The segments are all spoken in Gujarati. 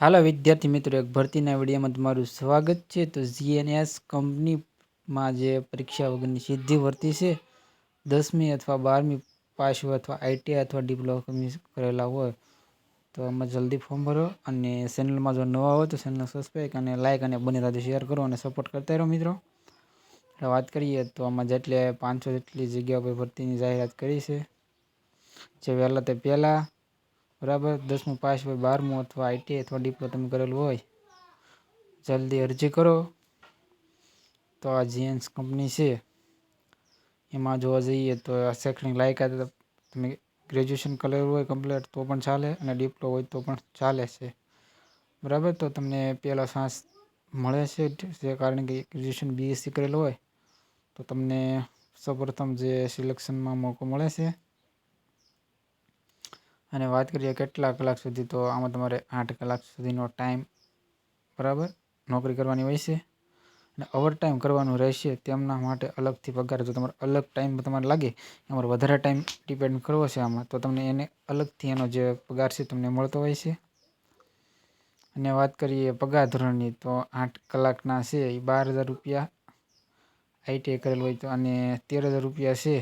હાલો વિદ્યાર્થી મિત્રો, એક ભરતીના વિડીયોમાં તમારું સ્વાગત છે. તો જીએનએસ કંપનીમાં જે પરીક્ષા વગરની સીધી ભરતી છે, દસમી અથવા બારમી પાસ હોય અથવા આઈટીઆઈ અથવા ડિપ્લોમી કરેલા હોય, તો આમાં જલ્દી ફોર્મ ભરો અને ચેનલમાં જો નવા હોય તો ચેનલ સબસ્ક્રાઈબ અને લાઇક અને બંને સાથે શેર કરો અને સપોર્ટ કરતા રહો મિત્રો. વાત કરીએ તો આમાં જેટલે પાંચસો જેટલી જગ્યા પર ભરતીની જાહેરાત કરી છે. જે વહેલા તે પહેલાં બરાબર? દસમું પાસ હોય, બારમું અથવા આઈટીઆઈ અથવા ડિપ્લોમા તમે કરેલું હોય, જલ્દી અરજી કરો. તો આ જીએન્સ કંપની છે. એમાં જોવા જઈએ તો શૈક્ષણિક લાયકાત તમે ગ્રેજ્યુએશન કરેલું હોય કમ્પ્લીટ તો પણ ચાલે અને ડિપ્લો હોય તો પણ ચાલે છે. બરાબર? તો તમને પહેલો સાંસ મળે છે જે કારણ કે ગ્રેજ્યુએશન બીએસસી કરેલું હોય. તો તમને સૌપ્રથમ જે સિલેક્શનમાં મોકો મળે છે. અને વાત કરીએ કેટલા કલાક સુધી, તો આમાં તમારે આઠ કલાક સુધીનો ટાઈમ બરાબર? નોકરી કરવાની હોય છે અને ઓવર ટાઈમ કરવાનું રહેશે તેમના માટે અલગથી પગાર. જો તમારે અલગ ટાઈમ તમારે લાગે અમારે વધારે ટાઈમ ડિપેન્ડ કરવો છે આમાં, તો તમને એને અલગથી એનો જે પગાર છે તમને મળતો હોય છે. અને વાત કરીએ પગાર ધોરણની, તો આઠ કલાકના છે એ બાર હજાર રૂપિયા આઈટીઆઈ કરેલું હોય તો અને તેર હજાર રૂપિયા છે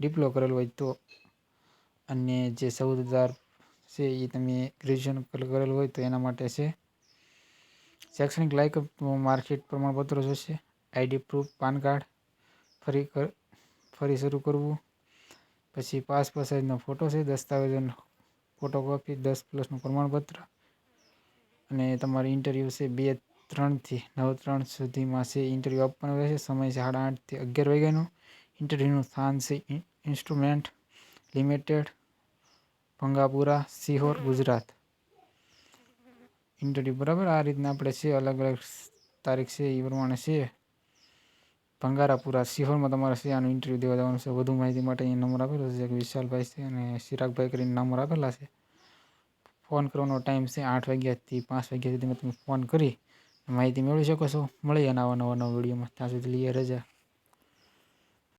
ડિપ્લો કરેલ હોય તો અને જે ચૌદ હજાર છે એ તમે ગ્રેજ્યુએશન કરેલું હોય તો એના માટે છે. શૈક્ષણિક લાયક માર્કશીટ પ્રમાણપત્રો જોશે આઈડી પ્રૂફ પાન કાર્ડ ફરી ફરી શરૂ કરવું. પછી પાસપોર્ટ સાઇઝનો ફોટો છે, દસ્તાવેજોનો ફોટોકોપી દસ પ્લસનું પ્રમાણપત્ર. અને તમારી ઇન્ટરવ્યૂ છે બે ત્રણથી નવ ત્રણ સુધીમાં છે ઇન્ટરવ્યૂ આપવાનું રહેશે. સમય સાડા આઠથી અગિયાર વાગ્યાનો. ઇન્ટરવ્યૂનું સ્થાન છે instrument limited Bhangapura, Sihor, Gujarat. Interview, બરાબર? આ રીતના આપણે છે અલગ અલગ તારીખ છે એ પ્રમાણે છે. ભંગારાપુરા, સિહોરમાં તમારે છે, આનું ઇન્ટરવ્યૂ દેવા જવાનું છે. વધુ માહિતી માટે અહીં નંબર આપેલો છે. વિશાલભાઈ છે અને ચિરાગભાઈ કરીને નંબર આપેલા છે. ફોન કરવાનો ટાઈમ છે આઠ વાગ્યાથી પાંચ વાગ્યા સુધીમાં તમે ફોન કરી, માહિતી મેળવી શકો છો. મળીએ નવા નવા નવા વિડીયોમાં. ત્યાં સુધી લઈએ રજા.